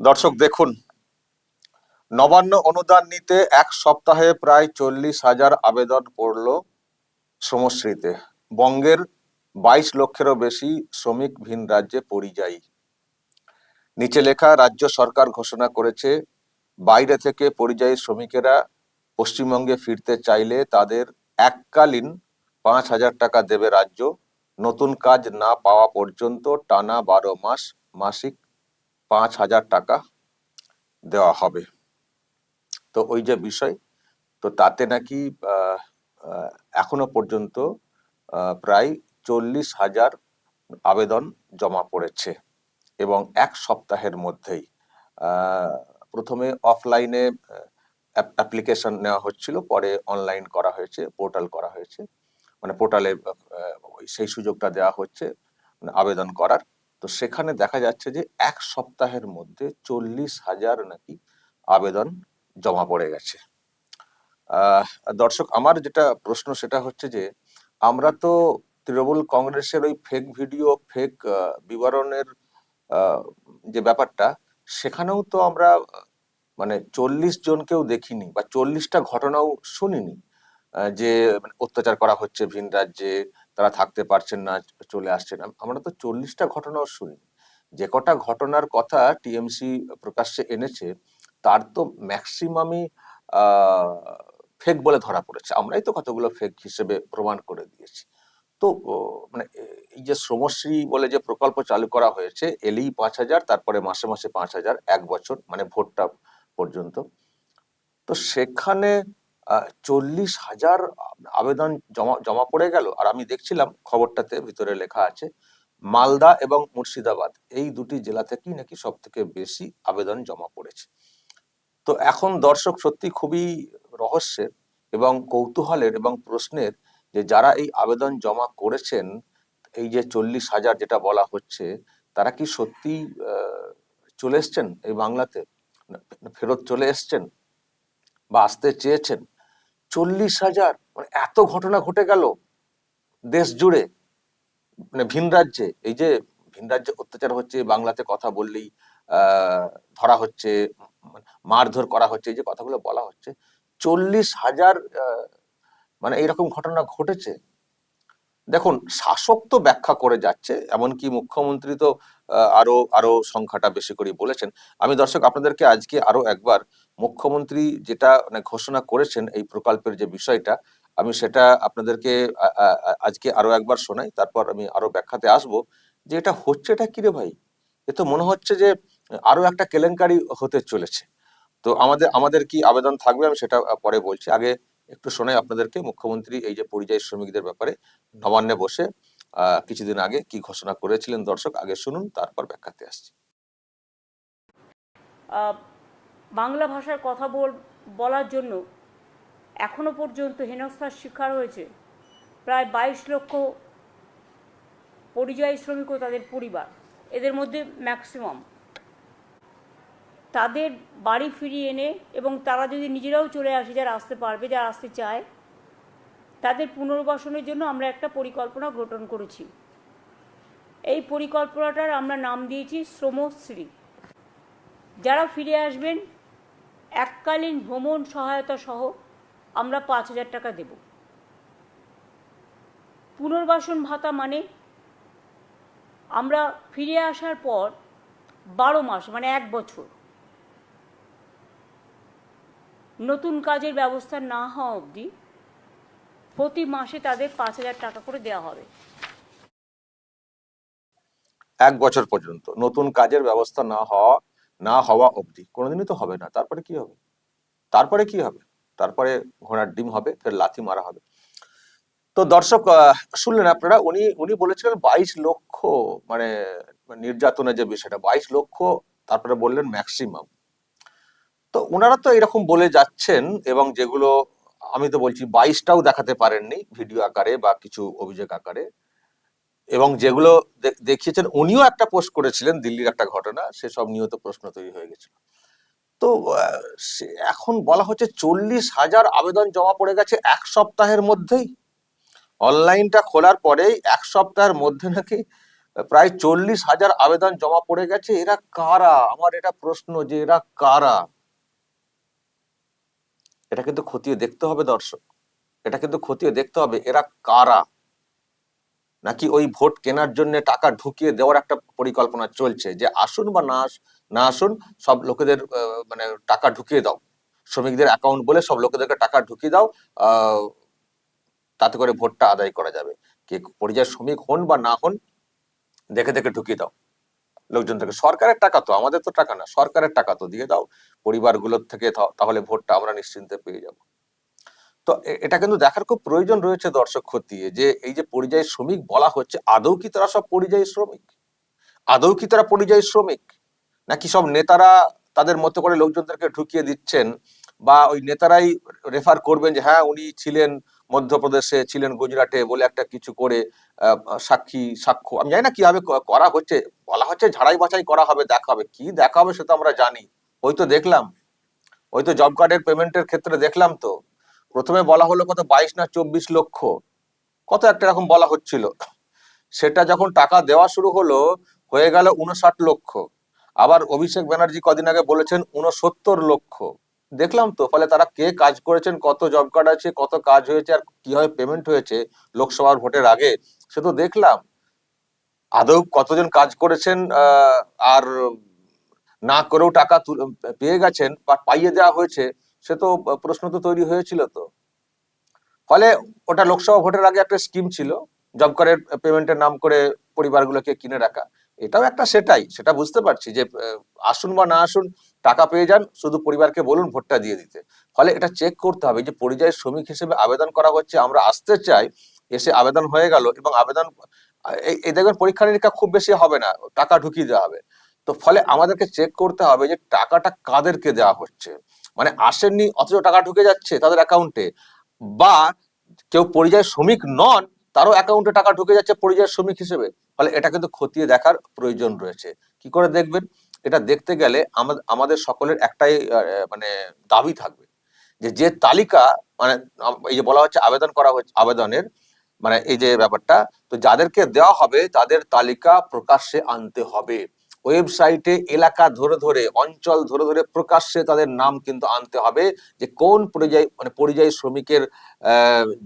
দর্শক, দেখুন। নবান্ন অনুদান নিতে এক সপ্তাহে প্রায় চল্লিশ হাজার আবেদন পড়ল শ্রমশ্রীতে বঙ্গের বাইশ লক্ষেরও বেশি শ্রমিক ভিন রাজ্যে পরিযায়ী। নিচে লেখা, রাজ্য সরকার ঘোষণা করেছে, বাইরে থেকে পরিযায়ী শ্রমিকেরা পশ্চিমবঙ্গে ফিরতে চাইলে তাদের এককালীন পাঁচ হাজার টাকা দেবে রাজ্য। নতুন কাজ না পাওয়া পর্যন্ত টানা বারো মাস মাসিক পাঁচ হাজার টাকা দেওয়া হবে। তো ওই যে বিষয়, তো তাতে নাকি এখনও পর্যন্ত প্রায় চল্লিশ হাজার আবেদন জমা পড়েছে এবং এক সপ্তাহের মধ্যেই প্রথমে অফলাইনে অ্যাপ্লিকেশন নেওয়া হচ্ছিল, পরে অনলাইন করা হয়েছে, পোর্টাল করা হয়েছে। মানে পোর্টালে সেই সুযোগটা দেওয়া হচ্ছে মানে আবেদন করার। তো সেখানে দেখা যাচ্ছে যে এক সপ্তাহের মধ্যে চল্লিশ হাজার নাকি আবেদন জমা পড়ে গেছে। দর্শক, আমার যেটা প্রশ্ন সেটা হচ্ছে যে, আমরা তো তৃণমূল কংগ্রেসের ওই ফেক ভিডিও ফেক বিবরণের যে ব্যাপারটা, সেখানেও তো আমরা মানে চল্লিশ জনকেও দেখিনি বা চল্লিশটা ঘটনাও শুনিনি যে মানে অত্যাচার করা হচ্ছে ভিন রাজ্যে তারা থাকতে পারছেন না, চলে আসছেন। আম- আমরা তো চল্লিশটা ঘটনাও শুনিনি। যে কটা ঘটনার কথা টিএমসি প্রকাশ্যে এনেছে, তার তো ম্যাক্সিমামই ফেক বলে ধরা পড়েছে। আমরাই তো কতগুলো ফেক হিসেবে প্রমাণ করে দিয়েছি। তো মানে এই যে শ্রমশ্রী বলে যে প্রকল্প চালু করা হয়েছে, এলেই পাঁচ হাজার, তারপরে মাসে মাসে পাঁচ হাজার, এক বছর মানে ভোটটা পর্যন্ত। তো সেখানে চল্লিশ হাজার আবেদন জমা জমা পড়ে গেল। আর আমি দেখছিলাম খবরটাতে ভিতরে লেখা আছে, মালদা এবং মুর্শিদাবাদ, এই দুটি জেলা থেকেই নাকি সব থেকে বেশি আবেদন জমা পড়েছে। তো এখন দর্শক সত্যি খুবই রহস্যের এবং কৌতূহলের এবং প্রশ্নের যে যারা এই আবেদন জমা করেছেন, এই যে চল্লিশ হাজার যেটা বলা হচ্ছে, তারা কি সত্যি চলে এসছেন এই বাংলাতে? ফেরত চলে এসছেন? বা আসতে চেয়েছেন? চল্লিশ হাজার মানে এত ঘটনা ঘটে গেল দেশ জুড়ে মানে ভিন রাজ্যে, এই যে ভিন রাজ্যে অত্যাচার হচ্ছে, বাংলাতে কথা বললেই ধরা হচ্ছে, মারধর করা হচ্ছে, এই যে কথাগুলো বলা হচ্ছে, চল্লিশ হাজার মানে এইরকম ঘটনা ঘটেছে। দেখুন, শাসক তো ব্যাখ্যা করে যাচ্ছে, এমনকি মুখ্যমন্ত্রী তো আরও আরও সংখ্যাটা বেশি করে বলেছেন। আমি দর্শক, আপনাদেরকে আজকে আরও একবার মুখ্যমন্ত্রী যেটা মানে ঘোষণা করেছেন এই প্রকল্পের যে বিষয়টা, আমি সেটা আপনাদেরকে আজকে আরও একবার শোনাই, তারপর আমি আরও ব্যাখ্যাতে আসব যে এটা হচ্ছেটা কি রে ভাই? এ তো মনে হচ্ছে যে আরও একটা কেলেঙ্কারি হতে চলেছে। তো আমাদের আমাদের কি আবেদন থাকবে আমি সেটা পরে বলছি। আগে একটু শোনাই আপনাদেরকে। মুখ্যমন্ত্রী এই যে পরিযায়ী শ্রমিকদের ব্যাপারে নবান্নে বসে কিছুদিন আগে কি ঘোষণা করেছিলেন দর্শক? আগে শুনুন, তারপর ব্যাখ্যাতে আসছি। বাংলা ভাষার কথা বল, বলার জন্য এখনও পর্যন্ত হেনস্থার শিকার হয়েছে প্রায় বাইশ লক্ষ পরিযায়ী শ্রমিক ও তাদের পরিবার। এদের মধ্যে ম্যাক্সিমাম তাদের বাড়ি ফিরিয়ে এনে এবং তারা যদি নিজেরাও চলে আসে, যারা আসতে পারবে, যারা আসতে চায়, তাদের পুনর্বাসনের জন্য আমরা একটা পরিকল্পনা গঠন করেছি। এই পরিকল্পনাটার আমরা নাম দিয়েছি শ্রমশ্রী। যারা ফিরে আসবেন, এককালীন ভ্রমণ সহায়তা সহ আমরা পাঁচ হাজার টাকা দেব। পুনর্বাসন ভাতা মানে আমরা ফিরে আসার পর বারো মাস মানে এক বছর নতুন কাজের ব্যবস্থা না হওয়া অবধি প্রতি মাসে তাদের পাঁচ হাজার টাকা করে দেওয়া হবে। এক বছর পর্যন্ত নতুন কাজের ব্যবস্থা না হওয়া না হওয়া অবধি। কোনোদিনই তো হবে না। তারপরে কি হবে? তারপরে কি হবে? তারপরে ঘোড়ার ডিম হবে, ফের লাথি মারা হবে। তো দর্শক শুনলেন আপনারা, উনি উনি বলেছিলেন বাইশ লক্ষ মানে নির্যাতনের যে বিষয়টা, বাইশ লক্ষ, তারপরে বললেন ম্যাক্সিমাম তো ওনারা তো এরকম বলে যাচ্ছেন এবং যেগুলো, আমি তো বলছি বাইশটাও দেখাতে পারেননি ভিডিও আকারে বা কিছু অভিযোগ আকারে। এবং যেগুলো দেখিয়েছেন, উনিও একটা পোস্ট করেছিলেন, দিল্লির একটা ঘটনা, সেসব নিয়েও তো প্রশ্ন তৈরি হয়ে গেছিল। তো এখন বলা হচ্ছে চল্লিশ হাজার আবেদন জমা পড়ে গেছে এক সপ্তাহের মধ্যেই। অনলাইনটা খোলার পরেই এক সপ্তাহের মধ্যে নাকি প্রায় চল্লিশ হাজার আবেদন জমা পড়ে গেছে। এরা কারা? আমার এটা প্রশ্ন যে এরা কারা? এটা কিন্তু খতিয়ে দেখতে হবে দর্শক। এটা কিন্তু খতিয়ে দেখতে হবে। এরা কারা? নাকি ওই ভোট কেনার জন্য টাকা ঢুকিয়ে দেওয়ার একটা পরিকল্পনা চলছে যে আসুন বা না না আসুন, সব লোকেদের মানে টাকা ঢুকিয়ে দাও। শ্রমিকদের অ্যাকাউন্ট বলে সব লোকেদেরকে টাকা ঢুকিয়ে দাও তাতে করে ভোটটা আদায় করা যাবে। কে পরিযায়ী শ্রমিক হন বা না হন, দেখে দেখে ঢুকিয়ে দাও। লোকজন থেকে, সরকারের টাকা তো, আমাদের তো টাকা না, সরকারের টাকা তো, দিয়ে দাও, পরিবারগুলোর থেকে তাহলে ভোটটা আমরা নিশ্চিন্তে পেয়ে যাব। তো এটা কিন্তু দেখার খুব প্রয়োজন রয়েছে দর্শক খতিয়ে যে এই যে পরিযায়ী শ্রমিক বলা হচ্ছে, আদৌ কি তারা সব পরিযায়ী শ্রমিক? আদৌ কি তারা পরিযায়ী শ্রমিক? নাকি সব নেতারা তাদের মতো করে লোকজনদেরকে ঢুকিয়ে দিচ্ছেন, বা ওই নেতারাই রেফার করবেন যে হ্যাঁ উনি ছিলেন মধ্যপ্রদেশে ছিলেন গুজরাটে বলে একটা কিছু করে সাক্ষী, সাক্ষ্য। আমি জানি না কীভাবে করা হচ্ছে, বলা হচ্ছে ঝাড়াই বাছাই করা হবে, দেখা হবে। কি দেখা হবে সেটা আমরা জানি। ওই তো দেখলাম। ওই তো জব কার্ডের পেমেন্টের ক্ষেত্রে দেখলাম তো। প্রথমে বলা হলো কত বাইশ না চব্বিশ লক্ষ। কত একটা এরকম বলা হচ্ছিল। সেটা যখন টাকা দেওয়া শুরু হলো, হয়ে গেল উনষাট লক্ষ। আবার অভিষেক ব্যানার্জি কদিন আগে বলেছেন উনসত্তর লক্ষ। দেখলাম তো, ফলে তারা কে কাজ করেছেন, কত জব কার্ড আছে, কত কাজ হয়েছে আর কীভাবে পেমেন্ট হয়েছে লোকসভার ভোটের আগে, সে তো দেখলাম। আদৌ কতজন কাজ করেছেন আর না করেও টাকা পেয়ে গেছেন বা পাইয়ে দেওয়া হয়েছে, সে তো প্রশ্ন তো তৈরি হয়েছিল তো। ফলে ওটা লোকসভা ভোটের আগে একটা স্কিম ছিল জব কার্ডের পেমেন্টের নাম করে পরিবারগুলোকে কিনে রাখা। এটাও একটা সেটাই, সেটা বুঝতে পারছি যে আসুন বা না আসুন, টাকা পেয়ে যান, শুধু পরিবারকে বলুন ভোটটা দিয়ে দিতে। ফলে এটা চেক করতে হবে যে, পরিযায়ী শ্রমিক হিসেবে আবেদন করা হচ্ছে, আমরা আসতে চাই, এসে আবেদন হয়ে গেল এবং আবেদন এই- দেখবেন পরীক্ষা নিরীক্ষা খুব বেশি হবে না, টাকা ঢুকিয়ে দেওয়া হবে। তো ফলে আমাদেরকে চেক করতে হবে যে, টাকাটা কাদেরকে দেওয়া হচ্ছে? মানে আসেননি, অথচ টাকা ঢুকে যাচ্ছে তাদের অ্যাকাউন্টে বা কেউ পরিযায়ী শ্রমিক নন তারও অ্যাকাউন্টে টাকা ঢুকে যাচ্ছে পরিযায়ী শ্রমিক হিসেবে। ফলে এটা কিন্তু খতিয়ে দেখার প্রয়োজন রয়েছে। কি করে দেখবেন? এটা দেখতে গেলে আমাদের সকলের একটাই মানে দাবি থাকবে। যে যে তালিকা মানে এই যে বলা হচ্ছে আবেদন করা হচ্ছে, আবেদনের মানে এই যে ব্যাপারটা, তো যাদেরকে দেওয়া হবে, তাদের তালিকা প্রকাশ্যে আনতে হবে। ওয়েবসাইটে এলাকা ধরে ধরে, অঞ্চল ধরে ধরে প্রকাশ্যে তাদের নাম কিন্তু আনতে হবে যে কোন পরিযায়ী মানে পরিযায়ী শ্রমিকের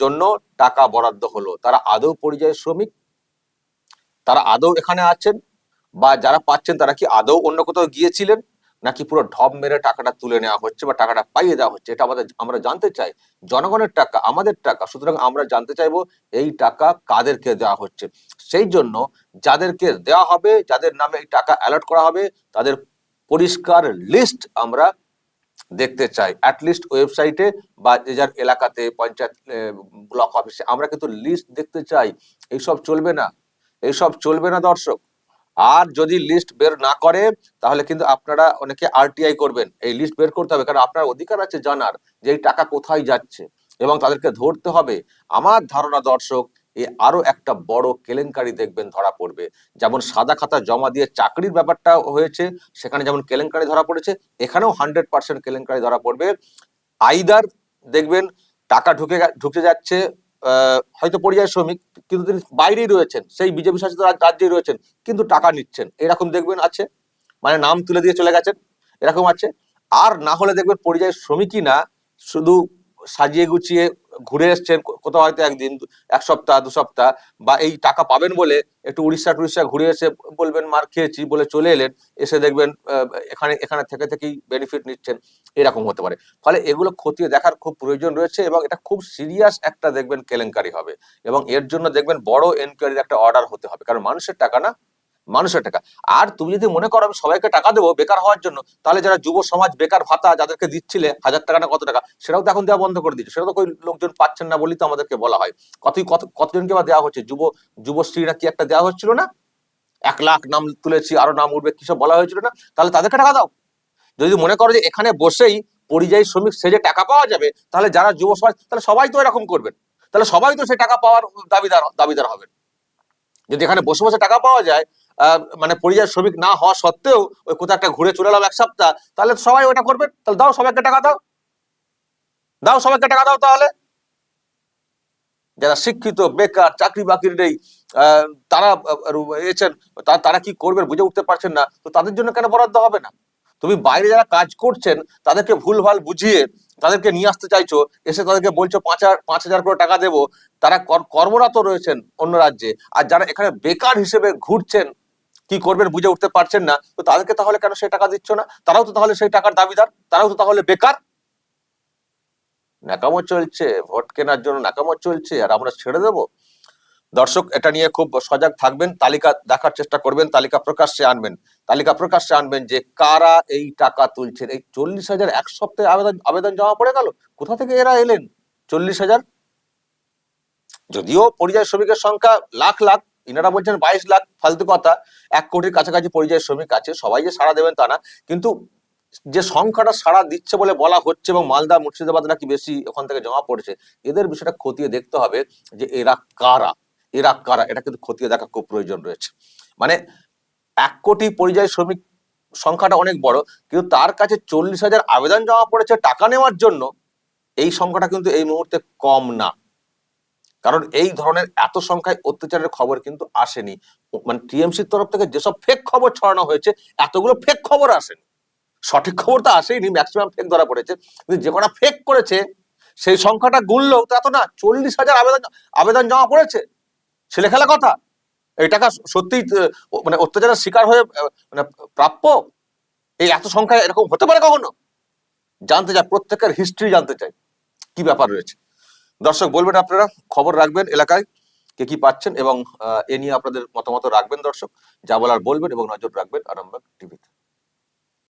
জন্য টাকা বরাদ্দ হলো। তারা আদৌ পরিযায়ী শ্রমিক? তারা আদৌ এখানে আছেন? বা যারা পাচ্ছেন তারা কি আদৌ অন্য কোথাও গিয়েছিলেন? নাকি পুরো ঢপ মেরে টাকাটা তুলে নেওয়া হচ্ছে বা টাকাটা পাইয়ে দেওয়া হচ্ছে? এটা আমাদের আমরা জানতে চাই। জনগণের টাকা, আমাদের টাকা। সুতরাং আমরা জানতে চাইব এই টাকা কাদেরকে দেওয়া হচ্ছে? সেই জন্য যাদেরকে দেওয়া হবে, যাদের নামে এই টাকা অ্যালার্ট করা হবে, তাদের পরিষ্কার লিস্ট আমরা দেখতে চাই। অ্যাটলিস্ট ওয়েবসাইটে বা যে যার এলাকাতে, পঞ্চায়েত ব্লক অফিসে আমরা কিন্তু লিস্ট দেখতে চাই। এইসব চলবে না। এইসব চলবে না দর্শক। আর যদি লিস্ট বের না করে, তাহলে কিন্তু আপনারা অনেকে আরটিআই করবেন। এই লিস্ট বের করতে হবে, কারণ আপনার অধিকার আছে জানার যে এই টাকা কোথায় যাচ্ছে এবং তাদেরকে ধরতে হবে। আমার ধারণা দর্শক, এ আরও একটা বড় কেলেঙ্কারি দেখবেন ধরা পড়বে। যেমন সাদা খাতা জমা দিয়ে চাকরির ব্যাপারটা হয়েছে, সেখানে যেমন কেলেঙ্কারি ধরা পড়েছে, এখানেও হান্ড্রেড পার্সেন্ট কেলেঙ্কারি ধরা পড়বে। আইদার দেখবেন টাকা ঢুকে ঢুকে যাচ্ছে হয়তো পরিযায়ী শ্রমিক, কিন্তু তিনি বাইরেই রয়েছেন, সেই বিজেপি শাসিত রাজ- রাজ্যেই রয়েছেন, কিন্তু টাকা নিচ্ছেন। এরকম দেখবেন আছে মানে নাম তুলে দিয়ে চলে গেছেন, এরকম আছে। আর না হলে দেখবেন পরিযায়ী শ্রমিকই না, শুধু সাজিয়ে গুছিয়ে ঘুরে এসছেন কোথাও হয়তো একদিন এক সপ্তাহ, দু সপ্তাহ, বা এই টাকা পাবেন বলে একটু উড়িষ্যা টুড়িষ্যা ঘুরে এসে বলবেন, মার খেয়েছি বলে চলে এলেন, এসে দেখবেন এখানে এখানে থেকে থেকেই বেনিফিট নিচ্ছেন, এরকম হতে পারে। ফলে এগুলো খতিয়ে দেখার খুব প্রয়োজন রয়েছে এবং এটা খুব সিরিয়াস একটা দেখবেন কেলেঙ্কারি হবে এবং এর জন্য দেখবেন বড় এনকোয়ারির একটা অর্ডার হতে হবে। কারণ মানুষের টাকা না মানুষের টাকা। আর তুমি যদি মনে করো আমি সবাইকে টাকা দেবো বেকার হওয়ার জন্য, তাহলে যারা যুব সমাজ, বেকার ভাতা যাদেরকে দিচ্ছিলে, হাজার টাকা না কত টাকা, সেটাও তো এখন দেওয়া বন্ধ করে দিচ্ছে সেটা তো লোকজন পাচ্ছেন না বলেই তো আমাদেরকে বলা হয়। কত কতজনকে বা দেওয়া হচ্ছে? যুব যুবশ্রীরা কি একটা দেওয়া হচ্ছিল না? এক লাখ নাম তুলেছি, আরও নাম উঠবে, কিসব বলা হয়েছিল না? তাহলে তাদেরকে টাকা দাও। যদি মনে করো যে এখানে বসেই পরিযায়ী শ্রমিক সেজে টাকা পাওয়া যাবে, তাহলে যারা যুব সমাজ, তাহলে সবাই তো এরকম করবেন। তাহলে সবাই তো সেই টাকা পাওয়ার দাবিদার দাবিদার হবেন। যদি এখানে বসে বসে টাকা পাওয়া যায় মানে পরিযায়ী শ্রমিক না হওয়া সত্ত্বেও ওই কোথাও একটা ঘুরে চলে এলাম এক সপ্তাহ, তাহলে সবাই ওটা করবেন তাহলে দাও সবাইকে টাকা দাও। দাও সবাইকে টাকা দাও তাহলে। যারা শিক্ষিত, বেকার, চাকরি বাকরি নেই তারা এসেছেন তারা কি করবেন বুঝে উঠতে পারছেন না। তো তাদের জন্য কেন বরাদ্দ হবে না? তুমি বাইরে যারা কাজ করছেন, তাদেরকে ভুলভাল বুঝিয়ে তাদেরকে নিয়ে আসতে চাইছো, এসে তাদেরকে বলছো, পাঁচ হাজার পাঁচ হাজার করে টাকা দেবো। তারা কর- কর্মরত রয়েছেন অন্য রাজ্যে। আর যারা এখানে বেকার হিসেবে ঘুরছেন কি করবেন বুঝে উঠতে পারছেন না, তো তাদেরকে তাহলে কেন সেই টাকা দিচ্ছ না? তারাও তো তাহলে সেই টাকার দাবিদার, তারাও তো তাহলে বেকার। নাকামো চলছে, ভোট কেনার জন্য নাকামো চলছে, আর আমরা ছেড়ে দেব। দর্শক, এটা নিয়ে খুব সজাগ থাকবেন, তালিকা দেখার চেষ্টা করবেন, তালিকা প্রকাশ্যে আনবেন। তালিকা প্রকাশ্যে আনবেন যে কারা এই টাকা তুলছেন। এই চল্লিশ হাজার এক সপ্তাহে আবেদন আবেদন জমা পড়ে গেল? কোথা থেকে এরা এলেন? চল্লিশ হাজার? যদিও পরিযায়ী শ্রমিকের সংখ্যা লাখ লাখ ইনারা বলছেন বাইশ লাখ ফালতু কথা, এক কোটির কাছাকাছি পরিযায়ী শ্রমিক আছে, সবাই যে সাড়া দেবেন তা না। কিন্তু যে সংখ্যাটা সাড়া দিচ্ছে বলে বলা হচ্ছে এবং মালদা, মুর্শিদাবাদ নাকি বেশি ওখান থেকে জমা পড়ছে, এদের বিষয়টা খতিয়ে দেখতে হবে যে এরা কারা এরা কারা, এটা কিন্তু খতিয়ে দেখা খুব প্রয়োজন রয়েছে। মানে এক কোটি পরিযায়ী শ্রমিক সংখ্যাটা অনেক বড়, কিন্তু তার কাছে চল্লিশ হাজার আবেদন জমা পড়েছে টাকা নেওয়ার জন্য, এই সংখ্যাটা কিন্তু এই মুহূর্তে কম না। কারণ এই ধরনের এত সংখ্যায় অত্যাচারের খবর কিন্তু আসেনি। মানে টিএমসির তরফ থেকে যেসব ফেক খবর ছড়ানো হয়েছে, এতগুলো ফেক খবর আসেনি। সঠিক খবর তো আসেনি ম্যাক্সিমাম ফেক ধরা পড়েছে। কিন্তু যে কটা ফেক করেছে, সেই সংখ্যাটা গুনলেও তা তো না, চল্লিশ হাজার আবেদন আবেদন জমা পড়েছে। ছেলে খেলা কথা। এই টাকা সত্যি মানে অত্যাচারের শিকার হয়ে মানে প্রাপ্য? এই এত সংখ্যায় এরকম হতে পারে কখনো? জানতে চাই, প্রত্যেকের হিস্ট্রি জানতে চাই। কি ব্যাপার রয়েছে? দর্শক, বলবেন আপনারা, খবর রাখবেন এলাকায়, কে কি পাচ্ছেন এবং এ নিয়ে আপনাদের মতামত রাখবেন দর্শক। যা বলার বলবেন এবং নজর রাখবেন আরামবাগ টিভিতে।